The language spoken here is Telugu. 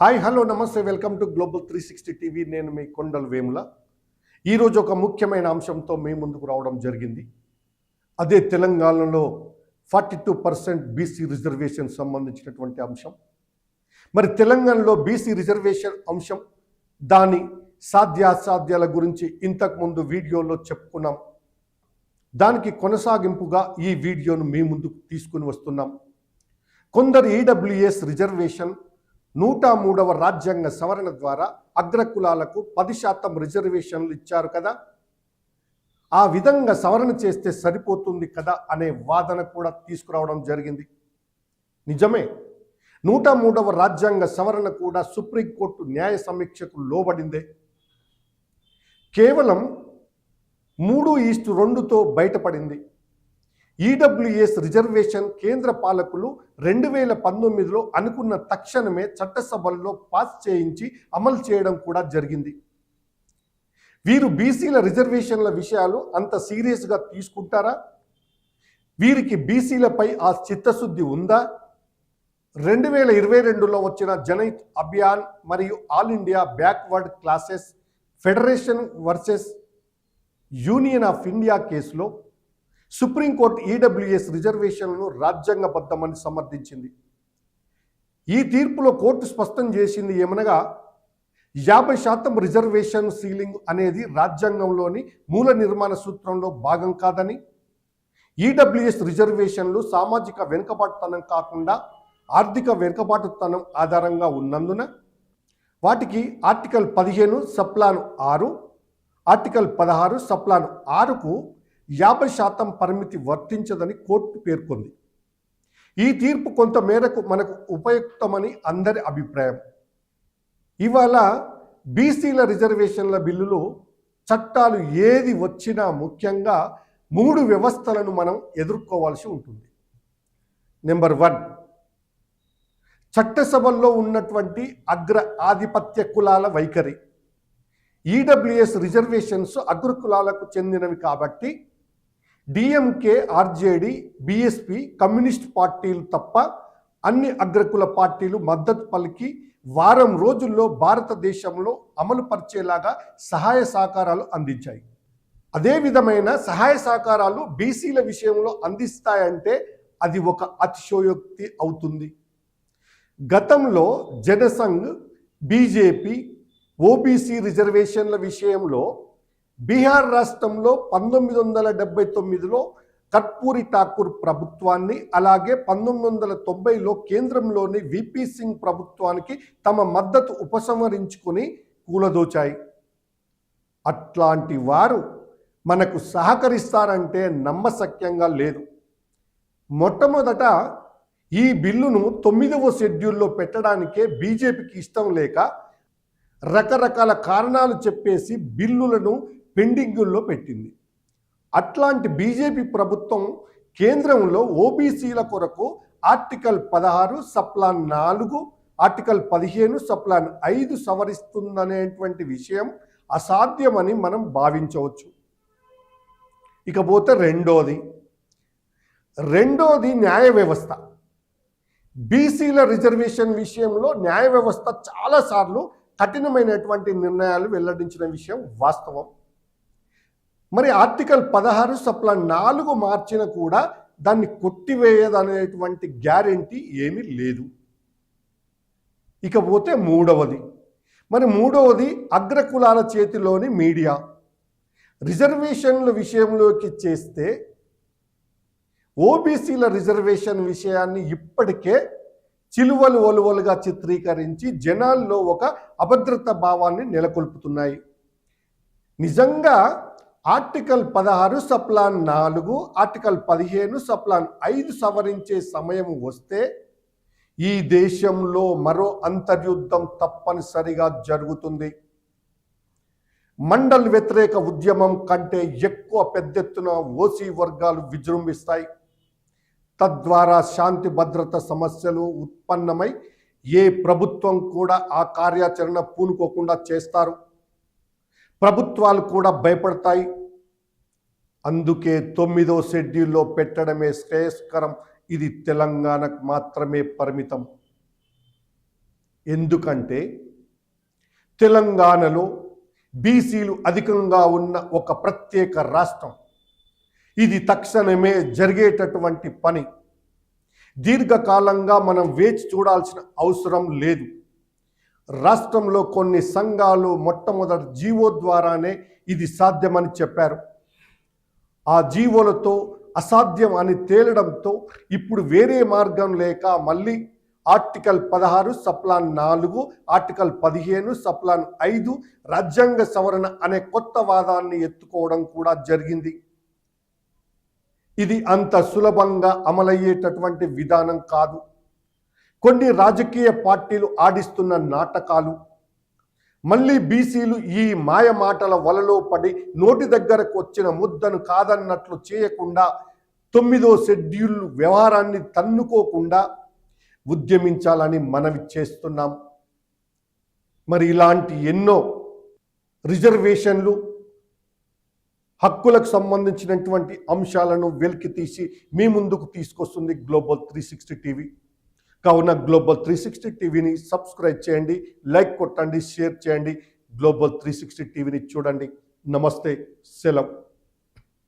Hi hello namaste welcome to global three sixty TV. నేను మీ కొండల్ వేముల. ఈరోజు ఒక ముఖ్యమైన అంశంతో మీ ముందుకు రావడం జరిగింది. అదే తెలంగాణలో forty two percent BC reservation సంబంధించినటువంటి అంశం. మరి తెలంగాణలో బీసీ రిజర్వేషన్ అంశం దాని సాధ్యాసాధ్యాల గురించి ఇంతకుముందు వీడియోలో చెప్పుకున్నాం. దానికి కొనసాగింపుగా ఈ వీడియోను మీ ముందుకు తీసుకుని వస్తున్నాం. కొందరు ఈడబ్ల్యూఎస్ రిజర్వేషన్ నూట మూడవ రాజ్యాంగ సవరణ ద్వారా అగ్రకులాలకు పది శాతం రిజర్వేషన్లు ఇచ్చారు కదా? ఆ విధంగా సవరణ చేస్తే సరిపోతుంది కదా అనే వాదన కూడా తీసుకురావడం జరిగింది. నిజమే. నూట మూడవ రాజ్యాంగ సవరణ కూడా సుప్రీంకోర్టు న్యాయ సమీక్షకు లోబడిందే. కేవలం మూడు ఈస్టు రెండుతో బయటపడింది. ఈడబ్ల్యూఎస్ రిజర్వేషన్ కేంద్ర పాలకులు రెండు వేల పంతొమ్మిదిలో అనుకున్న తక్షణమే చట్టసభల్లో పాస్ చేయించి అమలు చేయడం కూడా జరిగింది. వీరు బీసీల రిజర్వేషన్ల విషయాలు అంత సీరియస్గా తీసుకుంటారా? వీరికి బీసీలపై ఆ చిత్తశుద్ధి ఉందా? రెండు వేల ఇరవై రెండులో వచ్చిన జనైత్ అభియాన్ మరియు all India backward classes federation versus union of India కేసులో సుప్రీంకోర్టు ఈడబ్ల్యూఎస్ రిజర్వేషన్లను రాజ్యాంగబద్ధమని సమర్థించింది. ఈ తీర్పులో కోర్టు స్పష్టం చేసింది ఏమనగా యాభై శాతం రిజర్వేషన్ సీలింగ్ అనేది రాజ్యాంగంలోని మూల నిర్మాణ సూత్రంలో భాగం కాదని ఈడబ్ల్యూఎస్ రిజర్వేషన్లు సామాజిక వెనుకబాటుతనం కాకుండా ఆర్థిక వెనుకబాటుతనం ఆధారంగా ఉన్నందున వాటికి ఆర్టికల్ పదిహేను సప్లాను ఆరు ఆర్టికల్ పదహారు సప్లాను ఆరుకు యాభై శాతం పరిమితి వర్తించదని కోర్టు పేర్కొంది. ఈ తీర్పు కొంత మేరకు మనకు ఉపయుక్తమని అందరి అభిప్రాయం. ఇవాళ బీసీల రిజర్వేషన్ల బిల్లులు చట్టాలు ఏది వచ్చినా ముఖ్యంగా మూడు వ్యవస్థలను మనం ఎదుర్కోవాల్సి ఉంటుంది. నెంబర్ వన్ చట్టసభల్లో ఉన్నటువంటి అగ్ర ఆధిపత్య కులాల వైఖరి. ఈడబ్ల్యూఎస్ రిజర్వేషన్స్ అగ్ర కులాలకు చెందినవి కాబట్టి డిఎంకే ఆర్జేడి బిఎస్పి కమ్యూనిస్ట్ పార్టీలు తప్ప అన్ని అగ్రకుల పార్టీలు మద్దతు పలికి వారం రోజుల్లో భారతదేశంలో అమలు పరిచేలాగా సహాయ సహకారాలు అందించాయి. అదే విధమైన సహాయ సహకారాలు బీసీల విషయంలో అందిస్తాయంటే అది ఒక అతిశయోక్తి అవుతుంది. గతంలో జనసంఘ్ బీజేపీ ఓబీసీ రిజర్వేషన్ల విషయంలో బీహార్ రాష్ట్రంలో పంతొమ్మిది వందల డెబ్బై తొమ్మిదిలో కర్పూరి ఠాకూర్ ప్రభుత్వాన్ని అలాగే పంతొమ్మిది వందల తొంభైలో కేంద్రంలోని విపి సింగ్ ప్రభుత్వానికి తమ మద్దతు ఉపసంహరించుకొని కూలదోచాయి. అట్లాంటి వారు మనకు సహకరిస్తారంటే నమ్మశక్యంగా లేదు. మొట్టమొదట ఈ బిల్లును తొమ్మిదవ షెడ్యూల్లో పెట్టడానికే బీజేపీకి ఇష్టం లేక రకరకాల కారణాలు చెప్పేసి బిల్లులను పెండింగుల్లో పెట్టింది. అట్లాంటి బీజేపీ ప్రభుత్వం కేంద్రంలో ఓబీసీల కొరకు ఆర్టికల్ పదహారు సప్లాన్ నాలుగు ఆర్టికల్ పదిహేను సప్లాన్ ఐదు సవరిస్తుందనేటువంటి విషయం అసాధ్యమని మనం భావించవచ్చు. ఇకపోతే రెండోది రెండోది న్యాయ వ్యవస్థ. బీసీల రిజర్వేషన్ విషయంలో న్యాయ వ్యవస్థ చాలాసార్లు కఠినమైనటువంటి నిర్ణయాలు వెల్లడించిన విషయం వాస్తవం. మరి ఆర్టికల్ పదహారు సప్ల నాలుగు మార్చిన కూడా దాన్ని కొట్టివేయదనేటువంటి గ్యారెంటీ ఏమీ లేదు. ఇకపోతే మూడవది. మరి మూడవది అగ్రకులాల చేతిలోని మీడియా. రిజర్వేషన్ల విషయంలోకి చేస్తే ఓబీసీల రిజర్వేషన్ విషయాన్ని ఇప్పటికే చిలువలు ఒలువలుగా చిత్రీకరించి జనాల్లో ఒక అభద్రత భావాన్ని నెలకొల్పుతున్నాయి. నిజంగా ఆర్టికల్ పదహారు సప్లాన్ నాలుగు ఆర్టికల్ పదిహేను సప్లాన్ ఐదు సవరించే సమయం వస్తే ఈ దేశంలో మరో అంతర్యుద్ధం తప్పనిసరిగా జరుగుతుంది. మండల్ వ్యతిరేక ఉద్యమం కంటే ఎక్కువ పెద్దెత్తున ఓసీ వర్గాలు విజృంభిస్తాయి. తద్వారా శాంతి భద్రత సమస్యలు ఉత్పన్నమై ఏ ప్రభుత్వం కూడా ఆ కార్యాచరణ పూనుకోకుండా చేస్తారు. ప్రభుత్వాలు కూడా భయపడతాయి. అందుకే తొమ్మిదో షెడ్యూల్లో పెట్టడమే శ్రేయస్కరం. ఇది తెలంగాణకు మాత్రమే పరిమితం. ఎందుకంటే తెలంగాణలో బీసీలు అధికంగా ఉన్న ఒక ప్రత్యేక రాష్ట్రం. ఇది తక్షణమే జరిగేటటువంటి పని. దీర్ఘకాలంగా మనం వేచి చూడాల్సిన అవసరం లేదు. రాష్ట్రంలో కొన్ని సంఘాలు మొట్టమొదటి జీవో ద్వారానే ఇది సాధ్యమని చెప్పారు. ఆ జీవోలతో అసాధ్యం అని తేలడంతో ఇప్పుడు వేరే మార్గం లేక మళ్ళీ ఆర్టికల్ పదహారు సప్లాన్ నాలుగు ఆర్టికల్ పదిహేను సప్లాన్ ఐదు రాజ్యాంగ సవరణ అనే కొత్త వాదాన్ని ఎత్తుకోవడం కూడా జరిగింది. ఇది అంత సులభంగా అమలయ్యేటటువంటి విధానం కాదు. కొన్ని రాజకీయ పార్టీలు ఆడిస్తున్న నాటకాలు. మళ్ళీ బీసీలు ఈ మాయ మాటల వలలో పడి నోటి దగ్గరకు వచ్చిన ముద్దను కాదన్నట్లు చేయకుండా తొమ్మిదో షెడ్యూల్ వ్యవహారాన్ని తన్నుకోకుండా ఉద్యమించాలని మనవి చేస్తున్నాం. మరి ఇలాంటి ఎన్నో రిజర్వేషన్లు హక్కులకు సంబంధించినటువంటి అంశాలను వెలికి తీసి మీ ముందుకు తీసుకొస్తుంది గ్లోబల్ త్రీ సిక్స్టీ టీవీ. కావున గ్లోబల్ త్రీ సిక్స్టీ టీవీని సబ్స్క్రైబ్ చేయండి లైక్ కొట్టండి షేర్ చేయండి. గ్లోబల్ త్రీ సిక్స్టీ టీవీని చూడండి. నమస్తే సెలవు.